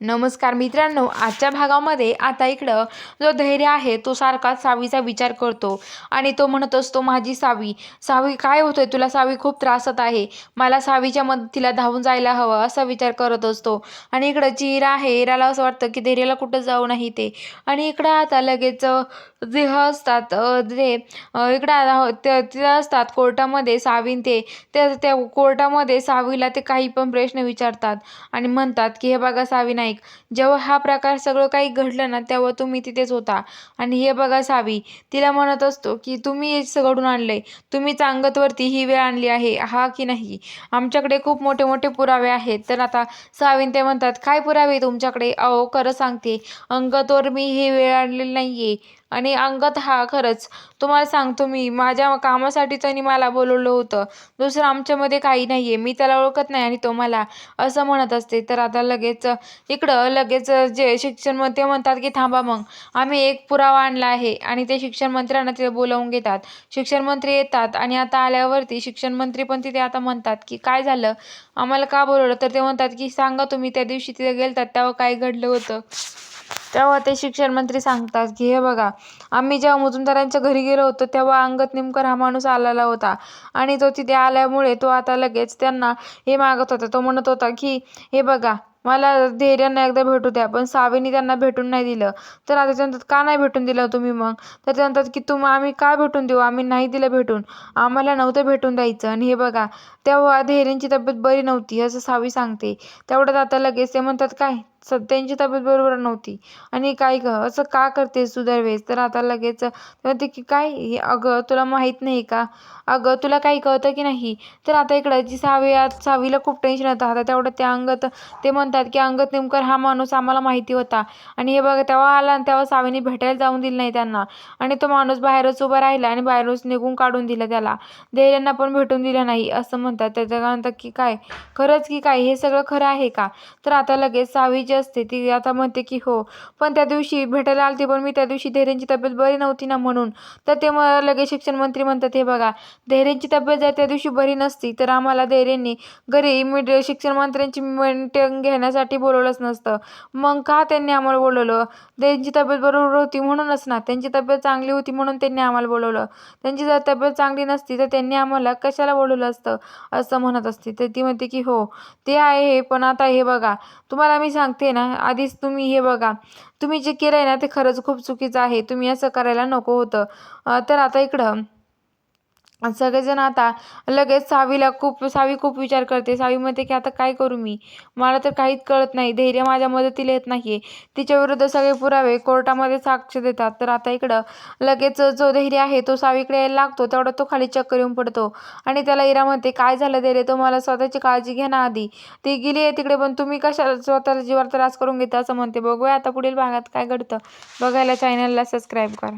नमस्कार मित्रांनो आजच्या भागामध्ये आता इकडं जो धैर्य आहे तो सारखा सावीचा विचार करतो. आणि तो म्हणत असतो माझी सावी सावी काय होतोय? तुला सावी खूप त्रासत आहे. मला सावीच्या मदतीला धावून जायला हवं असा विचार करत असतो. आणि इकडं जी इरा आहे इराला असं वाटतं की धैर्याला कुठं जाऊ नाही ते. आणि इकडं आता लगेच जे असतात जे इकडं हो, ते तिथं असतात कोर्टामध्ये सावीन ते. त्या त्या कोर्टामध्ये सावीला ते काही पण प्रश्न विचारतात. आणि म्हणतात की हे बघा सावी नाईक. जेव्हा हा प्रकार सगळं काही घडलं ना तेव्हा तुम्ही तिथेच होता. आणि हे बघा सावी तिला म्हणत असतो की तुम्ही हेच घडून आणलंय. तुम्हीच अंगतवरती ही वेळ आणली आहे हा की नाही? आमच्याकडे खूप मोठे मोठे पुरावे आहेत. तर आता सावीन ते म्हणतात काय पुरावे तुमच्याकडे? अहो खरं सांगते. अंगतवर मी ही वेळ आणलेली नाहीये. आणि अंगत हा खरंच. तुम्हाला सांगतो मी माझ्या कामासाठी त्यांनी मला बोलवलं होतं. दुसरं आमच्यामध्ये काही नाही आहे मी त्याला ओळखत नाही आणि तो मला असं म्हणत असते. तर आता लगेच इकडं लगेच जे शिक्षण मंत्री म्हणतात की थांबा मग आम्ही एक पुरावा आणला आहे. आणि ते शिक्षण मंत्र्यांना तिथे बोलावून घेतात. शिक्षण मंत्री येतात आणि आता आल्यावरती शिक्षण मंत्री पण तिथे आता म्हणतात की काय झालं? आम्हाला का बोलवलं? तर ते म्हणतात की सांगा तुम्ही त्या दिवशी तिथे गेलतात तेव्हा काय घडलं होतं? तेव्हा ते शिक्षण मंत्री सांगतात की हे बघा आम्ही जेव्हा मुजुमदारांच्या घरी गेलो होतो तेव्हा अंगत निमकर हा माणूस आलेला होता. आणि तो तिथे आल्यामुळे तो आता लगेच त्यांना हे मागत होता. तो म्हणत होता की हे बघा मला धैर्यांना एकदा भेटू द्या पण सावेनी त्यांना भेटून नाही दिलं. तर आता ते म्हणतात का नाही भेटून दिलं हो तुम्ही मग? तर ते म्हणतात की तुम आम्ही का भेटून देऊ? आम्ही नाही दिलं भेटून. आम्हाला नव्हतं भेटून द्यायचं. आणि हे बघा तेव्हा धैर्यांची तब्येत बरी नव्हती असं सावी सांगते. तेवढ्यात आता लगेच ते म्हणतात काय? स त्यांची तब्येत बरोबर नव्हती. आणि काय ग असं का करतेस तू दरवेळेस? तर आता लगेच म्हणते की काय? हे अगं तुला माहीत नाही का? अगं तुला काही कळतं की नाही? तर आता इकडं जी सावी आज सावीला खूप टेन्शन येतं. आता तेवढं ते अंगात ते म्हणतात की अंगत नेमकर हा माणूस आम्हाला माहिती होता. आणि हे बघा तेव्हा आला आणि तेव्हा सावीने भेटायला जाऊन दिलं नाही त्यांना. आणि तो माणूस बाहेरच उभा राहिला आणि बाहेरच निघून काढून दिलं त्याला. धैर्यांना पण भेटून दिलं नाही असं म्हणतात. त्याच्या म्हणतात की काय? खरंच की काय? हे सगळं खरं आहे का? तर आता लगेच सावी जी असते ती आता म्हणते की हो पण त्या दिवशी भेटायला आलती पण मी त्या दिवशी धैर्यांची तब्येत बरी नव्हती ना म्हणून. तर ते मग लगेच शिक्षण मंत्री म्हणतात हे बघा धैर्यांची तब्येत जर त्या दिवशी बरी नसती तर आम्हाला धैर्यांनी घरी मिड शिक्षण मंत्र्यांची मीटिंग घेण्यासाठी बोलवलंच नसतं. मग का त्यांनी आम्हाला बोलवलं? त्यांची तब्येत बरोबर होती म्हणूनच ना. त्यांची तब्येत चांगली होती म्हणून त्यांनी आम्हाला बोलवलं. त्यांची जर तब्येत चांगली नसती तर त्यांनी आम्हाला कशाला बोलवलं असतं? असं म्हणत असते. तर ती म्हणते की हो ते आहे पण आता हे बघा. तुम्हाला मी सांगते ना आधीच तुम्ही हे बघा. तुम्ही जे केलं आहे ना ते खरंच खूप चुकीचं आहे. तुम्ही असं करायला नको होतं. तर आता इकडं सगळेजण आता लगेच सावीला खूप सावी खूप विचार करते. सावी म्हणते की आता काय करू मी? मला तर काहीच कळत नाही. धैर्य माझ्या मदतीला येत नाही तिच्या विरुद्ध सगळे पुरावे कोर्टामध्ये साक्ष देतात. तर आता इकडं लगेच जो धैर्य आहे तो सावीकडे यायला लागतो. तेवढा तो खाली चक्कर येऊन पडतो. आणि त्याला इरा म्हणते काय झालं धैर्य तो मला स्वतःची काळजी घ्या ना आधी. ती गेली आहे तिकडे पण तुम्ही कशाला स्वतःला जीवावर त्रास करून घेता? असं म्हणते. बघूया आता पुढील भागात काय घडतं. बघायला चॅनलला सबस्क्राईब करा.